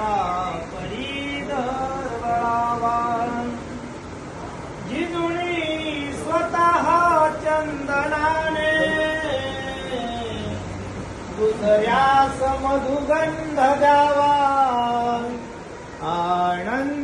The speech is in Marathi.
करता परी दरवळावा जिजुणी स्वतः चंदनाने. दुसऱ्यास मधुगंध द्यावा आनंद